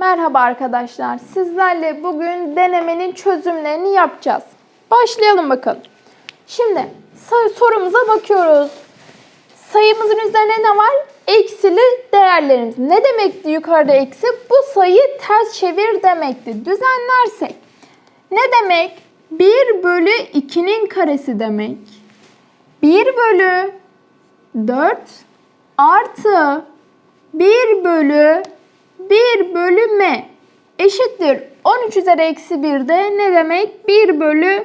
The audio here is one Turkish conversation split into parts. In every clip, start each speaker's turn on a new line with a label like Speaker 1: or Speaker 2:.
Speaker 1: Merhaba arkadaşlar. Sizlerle bugün denemenin çözümlerini yapacağız. Başlayalım bakalım. Şimdi sorumuza bakıyoruz. Sayımızın üzerine ne var? Eksili değerlerimiz. Ne demekti yukarıda eksi? Bu sayıyı ters çevir demekti. Düzenlersek ne demek? 1 bölü 2'nin karesi demek. 1 bölü 4 artı 1 bölü 1 bölü m eşittir 13 üzeri eksi 1 de ne demek? 1 bölü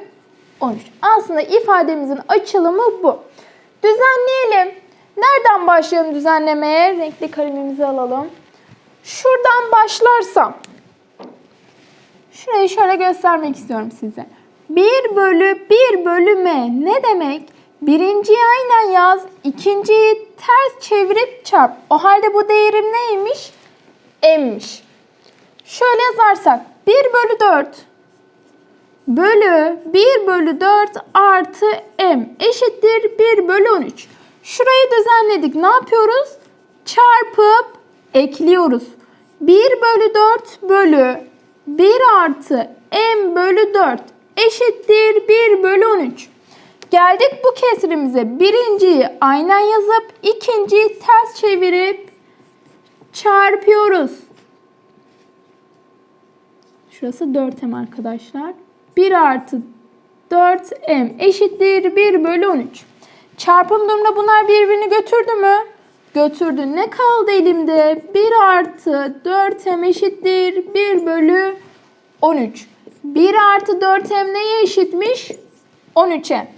Speaker 1: 13. Aslında ifademizin açılımı bu. Düzenleyelim. Nereden başlayalım düzenlemeye? Renkli kalemimizi alalım. Şuradan başlarsam Şurayı şöyle göstermek istiyorum size. 1 bölü 1 bölü m ne demek? Birinciyi aynen yaz, ikinciyi ters çevirip çarp. O halde bu değerim neymiş? M'miş. Şöyle yazarsak 1 bölü 4 bölü 1 bölü 4 artı m eşittir 1 bölü 13. Şurayı düzenledik. Ne yapıyoruz? Çarpıp ekliyoruz. 1 bölü 4 bölü 1 artı m bölü 4 eşittir 1 bölü 13. Geldik bu kesrimize. Birinciyi aynen yazıp ikinciyi ters çevirip çarpıyoruz. Şurası 4m arkadaşlar. 1 artı 4m eşittir 1 bölü 13. Çarpım durumunda bunlar birbirini götürdü mü? Götürdü. Ne kaldı elimde? 1 artı 4m eşittir 1 bölü 13. 1 artı 4m neye eşitmiş? 13'e.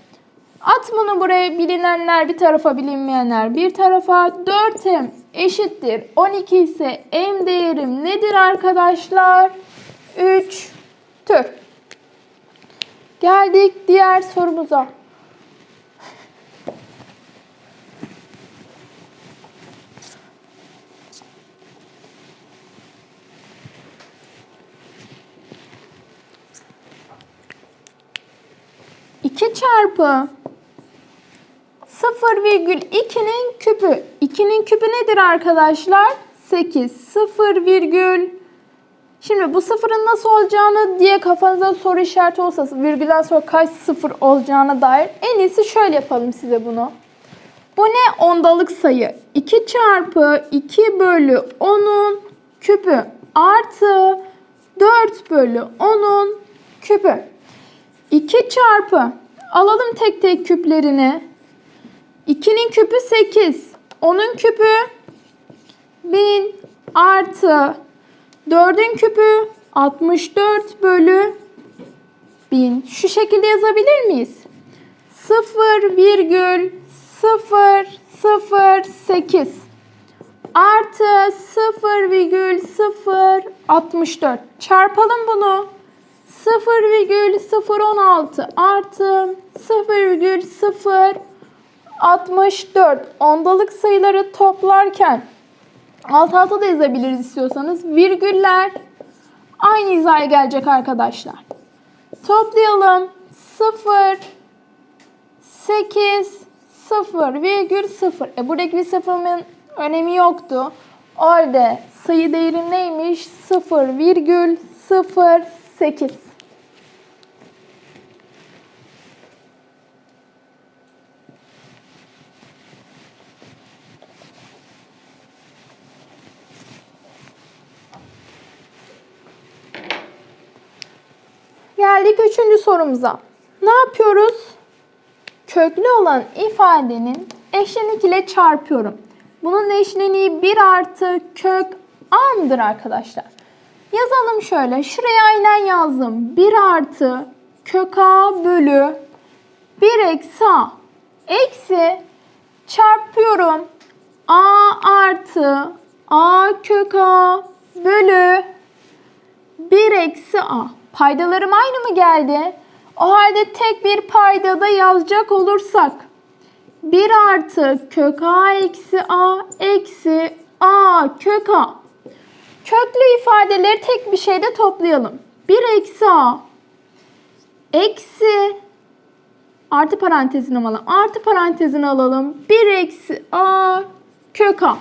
Speaker 1: At bunu buraya bilinenler bir tarafa bilinmeyenler bir tarafa. 4m eşittir 12 ise m değerim nedir arkadaşlar? 3 tür. Geldik diğer sorumuza. Çarpı 0,2'nin küpü. 2'nin küpü nedir arkadaşlar? 8. 0, virgül. Şimdi bu sıfırın nasıl olacağını diye kafanızda soru işareti olsa virgülden sonra kaç sıfır olacağına dair en iyisi şöyle yapalım size bunu. Bu ne? Ondalık sayı. 2 çarpı 2 bölü 10'un küpü artı 4 bölü 10'un küpü. 2 çarpı alalım tek tek küplerini. 2'nin küpü 8. 10'un küpü 1000 artı 4'ün küpü 64 bölü 1000. Şu şekilde yazabilir miyiz? 0,008 artı 0,064 çarpalım bunu. 0,016 artı 0,064 ondalık sayıları toplarken alt alta da yazabiliriz istiyorsanız. Virgüller aynı hizaya gelecek arkadaşlar. Toplayalım. 0 8 0 virgül 0. E buradaki bir sıfırın önemi yoktu. O halde sayı değeri neymiş? 0 virgül 0 8. Geldik üçüncü sorumuza. Ne yapıyoruz? Köklü olan ifadenin eşlenik ile çarpıyorum. Bunun eşleniği 1 artı kök a mıdır arkadaşlar? Yazalım şöyle. Şuraya aynen yazdım. 1 artı kök a bölü 1 eksi a. Eksi çarpıyorum. a artı a kök a bölü 1 eksi a. Paydalarım aynı mı geldi? O halde tek bir paydada yazacak olursak 1 artı kök a eksi a eksi a kök a. Köklü ifadeleri tek bir şeyde toplayalım. 1 eksi a eksi artı parantezini alalım. Artı parantezini alalım. 1 eksi a kök a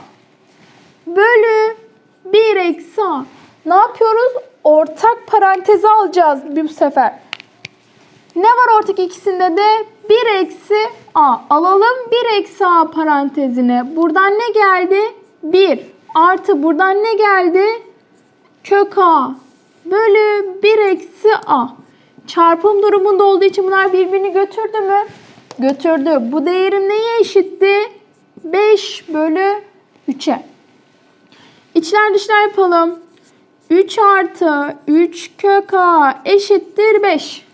Speaker 1: bölü 1 eksi a. Ne yapıyoruz? Ortak paranteze alacağız bu sefer. Ne var ortak ikisinde de? 1 eksi a. Alalım 1 eksi a parantezine. Buradan ne geldi? 1. Artı buradan ne geldi? Kök a. Bölü 1 eksi a. Çarpım durumunda olduğu için bunlar birbirini götürdü mü? Götürdü. Bu değerim neye eşitti? 5 bölü 3'e. İçler dışlar yapalım. 3 artı 3 kök a eşittir 5.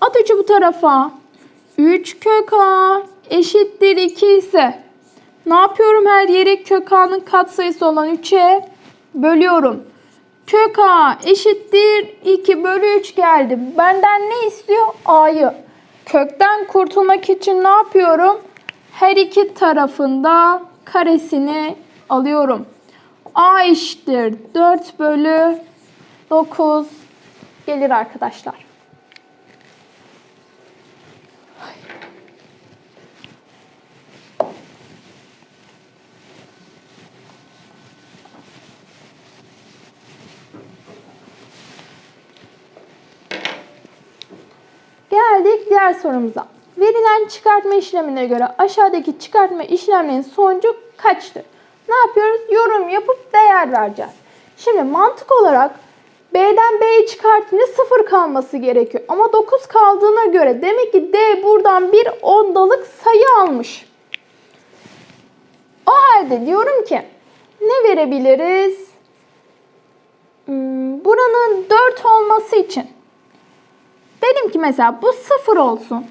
Speaker 1: At 3'ü bu tarafa. 3 kök a eşittir 2 ise ne yapıyorum her yeri kök a'nın katsayısı olan 3'e bölüyorum. Kök a eşittir 2 bölü 3 geldi. Benden ne istiyor? a'yı. Kökten kurtulmak için ne yapıyorum? Her iki tarafında karesini alıyorum. A eşittir 4 bölü 9 gelir arkadaşlar. Geldik diğer sorumuza. Verilen çıkartma işlemine göre aşağıdaki çıkartma işlemlerinin sonucu kaçtır? Ne yapıyoruz? Yorum yapıp değer vereceğiz. Şimdi mantık olarak B'den B'yi çıkartınca 0 kalması gerekiyor. Ama 9 kaldığına göre demek ki D buradan bir ondalık sayı almış. O halde diyorum ki ne verebiliriz? Hmm, buranın 4 olması için Dedim ki mesela bu 0 olsun.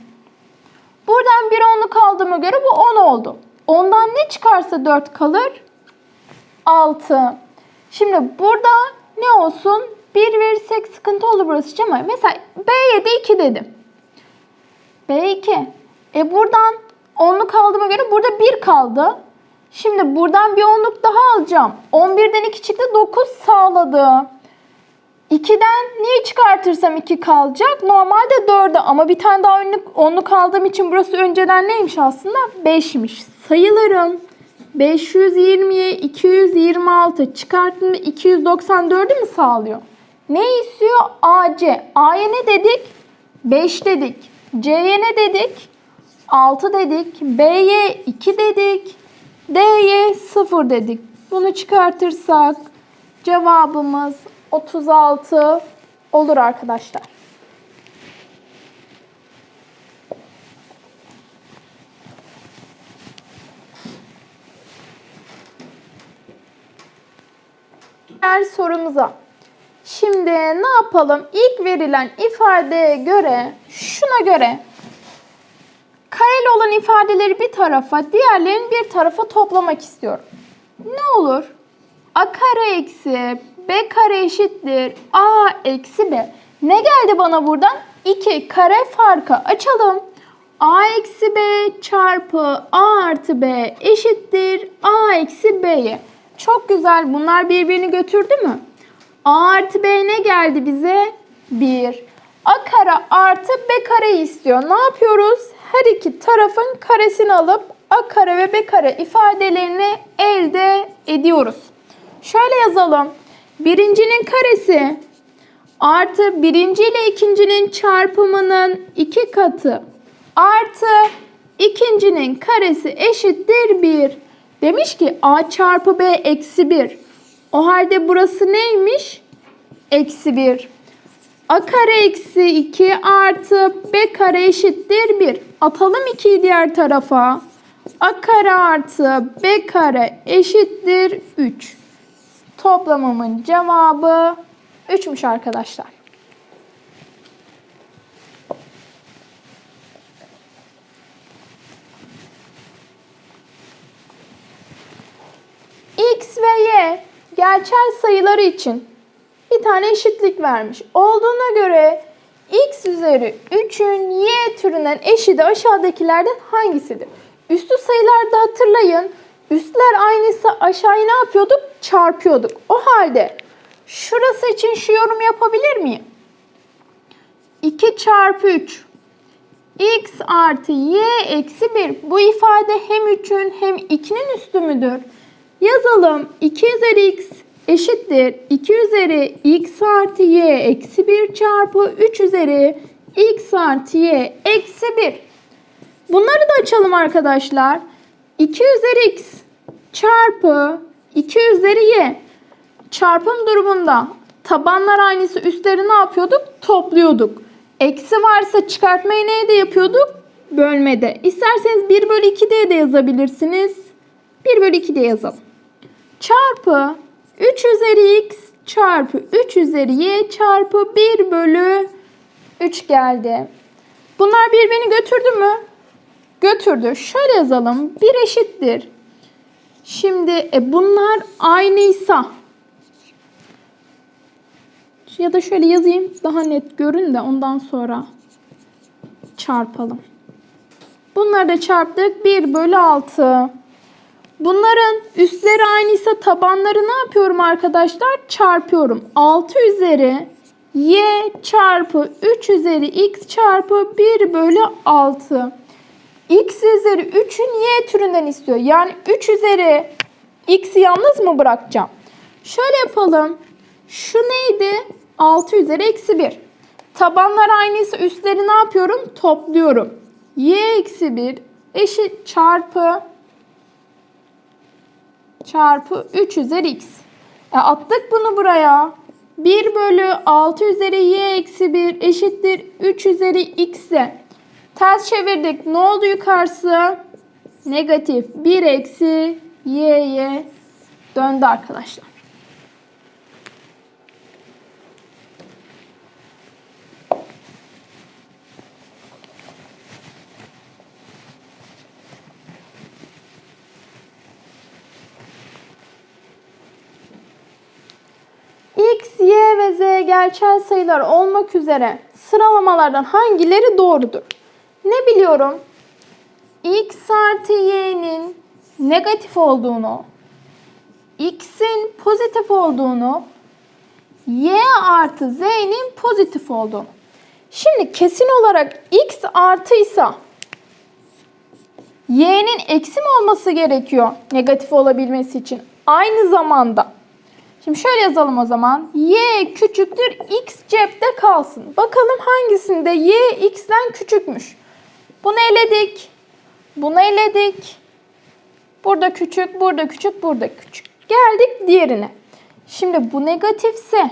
Speaker 1: Buradan bir onluk aldığıma göre bu 10 oldu. Ondan ne çıkarsa 4 kalır? 6. Şimdi burada ne olsun? 1 verirsek sıkıntı olur burası için ama mesela B'ye de 2 dedim. B2. E buradan onluk aldığıma göre burada 1 kaldı. Şimdi buradan bir onluk daha alacağım. 11'den 2 çıktı 9 sağladı. 2'den neyi çıkartırsam 2 kalacak? Normalde 4'e ama bir tane daha onluk, onluk aldığım için burası önceden neymiş aslında? 5'miş. Sayılarım 520'ye 226 çıkarttığımda 294'ü mü sağlıyor? Ne istiyor? AC. A'ya ne dedik? 5 dedik. C'ye ne dedik? 6 dedik. B'ye 2 dedik. D'ye 0 dedik. Bunu çıkartırsak cevabımız 36 olur arkadaşlar. Diğer sorumuza. Şimdi ne yapalım? İlk verilen ifadeye göre, şuna göre kareli olan ifadeleri bir tarafa, diğerlerini bir tarafa toplamak istiyorum. Ne olur? A kare eksi B kare eşittir A eksi B. Ne geldi bana buradan? 2 kare farkı açalım. A eksi B çarpı A artı B eşittir A eksi B'ye. Çok güzel. Bunlar birbirini götürdü mü? A artı B ne geldi bize? 1. A kare artı B kareyi istiyor. Ne yapıyoruz? Her iki tarafın karesini alıp A kare ve B kare ifadelerini elde ediyoruz. Şöyle yazalım. Birincinin karesi artı birinci ile ikincinin çarpımının iki katı artı ikincinin karesi eşittir 1. Demiş ki a çarpı b eksi 1. O halde burası neymiş? Eksi 1. a kare eksi 2 artı b kare eşittir 1. Atalım 2'yi diğer tarafa. a kare artı b kare eşittir 3. Toplamımın cevabı 3'müş arkadaşlar. X ve Gerçel sayıları için bir tane eşitlik vermiş. Olduğuna göre x üzeri 3'ün y türünden eşidi aşağıdakilerden hangisidir? Üstü sayılarda hatırlayın. Üstler aynıysa aşağıyı ne yapıyorduk? Çarpıyorduk. O halde şurası için şu yorum yapabilir miyim? 2 çarpı 3 x artı y eksi 1. Bu ifade hem 3'ün hem 2'nin üstü müdür? Yazalım. 2 üzeri x eşittir 2 üzeri x artı y eksi 1 çarpı 3 üzeri x artı y eksi 1. Bunları da açalım arkadaşlar. 2 üzeri x çarpı 2 üzeri y çarpım durumunda tabanlar aynısı üstleri ne yapıyorduk? Topluyorduk. Eksi varsa çıkartmayı neyde yapıyorduk? Bölmede. İsterseniz 1 bölü 2 diye de yazabilirsiniz. 1 bölü 2 diye yazalım. Çarpı 3 üzeri x çarpı 3 üzeri y çarpı 1 bölü 3 geldi. Bunlar birbirini götürdü mü? Götürdü. Şöyle yazalım. 1 eşittir. Şimdi e, bunlar aynıysa ya da şöyle yazayım daha net görün de ondan sonra çarpalım. Bunları da çarptık. 1 bölü 6. Bunların üstleri aynıysa tabanları ne yapıyorum arkadaşlar? Çarpıyorum. 6 üzeri y çarpı 3 üzeri x çarpı 1 bölü 6. x üzeri 3'ün y türünden istiyor. Yani 3 üzeri x'i yalnız mı bırakacağım? Şöyle yapalım. Şu neydi? 6 üzeri eksi 1. Tabanlar aynıysa üstleri ne yapıyorum? Topluyorum. y eksi 1 eşit çarpı çarpı 3 üzeri x. E attık bunu buraya. 1 bölü 6 üzeri y eksi 1 eşittir 3 üzeri x'e. Ters çevirdik. Ne oldu yukarısı? Negatif 1 eksi y'ye döndü arkadaşlar. X, Y ve Z gerçel sayılar olmak üzere sıralamalardan hangileri doğrudur? Ne biliyorum? X artı Y'nin negatif olduğunu, X'in pozitif olduğunu, Y artı Z'nin pozitif olduğunu. Şimdi kesin olarak X artıysa Y'nin eksi olması gerekiyor negatif olabilmesi için? Aynı zamanda Şimdi şöyle yazalım o zaman. Y küçüktür x cepte kalsın. Bakalım hangisinde y x'ten küçükmüş. Bunu eledik. Bunu eledik. Burada küçük, burada küçük, burada küçük. Geldik diğerine. Şimdi bu negatifse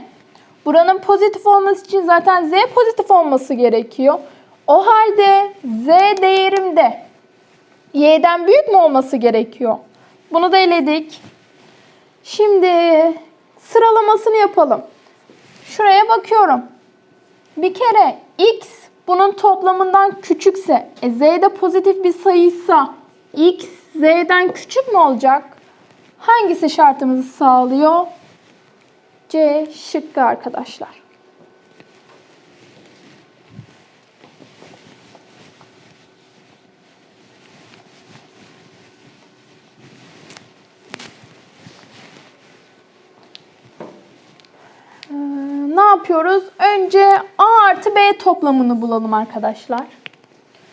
Speaker 1: buranın pozitif olması için zaten z pozitif olması gerekiyor. O halde z değerimde y'den büyük mü olması gerekiyor? Bunu da eledik. Şimdi sıralamasını yapalım. Şuraya bakıyorum. Bir kere x bunun toplamından küçükse, e, z de pozitif bir sayıysa x z'den küçük mü olacak? Hangisi şartımızı sağlıyor? C şıkkı arkadaşlar. Ee, ne yapıyoruz? Önce A artı B toplamını bulalım arkadaşlar.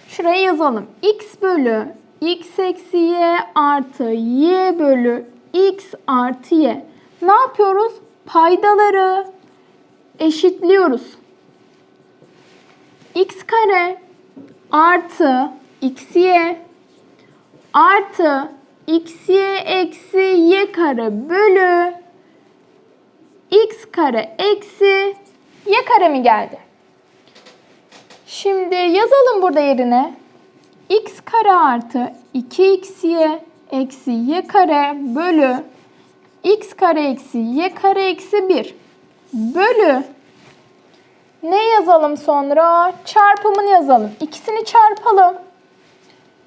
Speaker 1: Şuraya yazalım. X bölü X eksi Y artı Y bölü X artı Y. Ne yapıyoruz? Paydaları eşitliyoruz. X kare artı XY artı XY eksi Y kare bölü x kare eksi y kare mi geldi? Şimdi yazalım burada yerine. x kare artı 2xy eksi y kare bölü x kare eksi y kare eksi 1 bölü ne yazalım sonra? Çarpımını yazalım. İkisini çarpalım.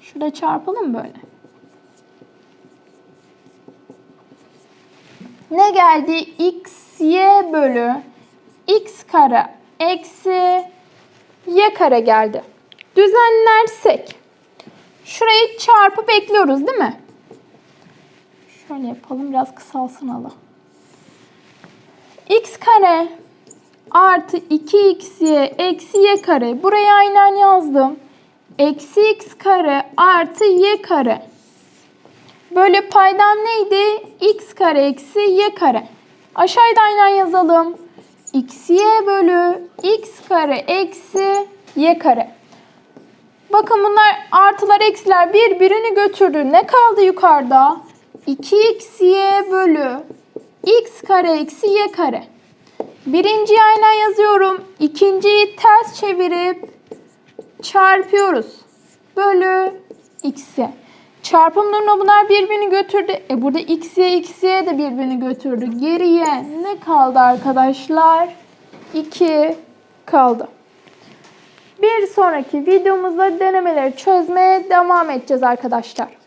Speaker 1: Şurada çarpalım böyle. Ne geldi? x y bölü x kare eksi y kare geldi. Düzenlersek şurayı çarpıp ekliyoruz değil mi? Şöyle yapalım biraz kısalsın Allah. x kare artı 2xy eksi y kare. Buraya aynen yazdım. Eksi x kare artı y kare. Böyle paydam neydi? x kare eksi y kare. Aşağıda aynen yazalım. Xy bölü x kare eksi y kare. Bakın bunlar artılar eksiler birbirini götürdü. Ne kaldı yukarıda? 2xy bölü x kare eksi y kare. Birinciyi aynen yazıyorum. İkinciyi ters çevirip çarpıyoruz. Bölü x'e. Çarpım durumunda bunlar birbirini götürdü. E burada x'ye x'ye de birbirini götürdü. Geriye ne kaldı arkadaşlar? 2 kaldı. Bir sonraki videomuzda denemeleri çözmeye devam edeceğiz arkadaşlar.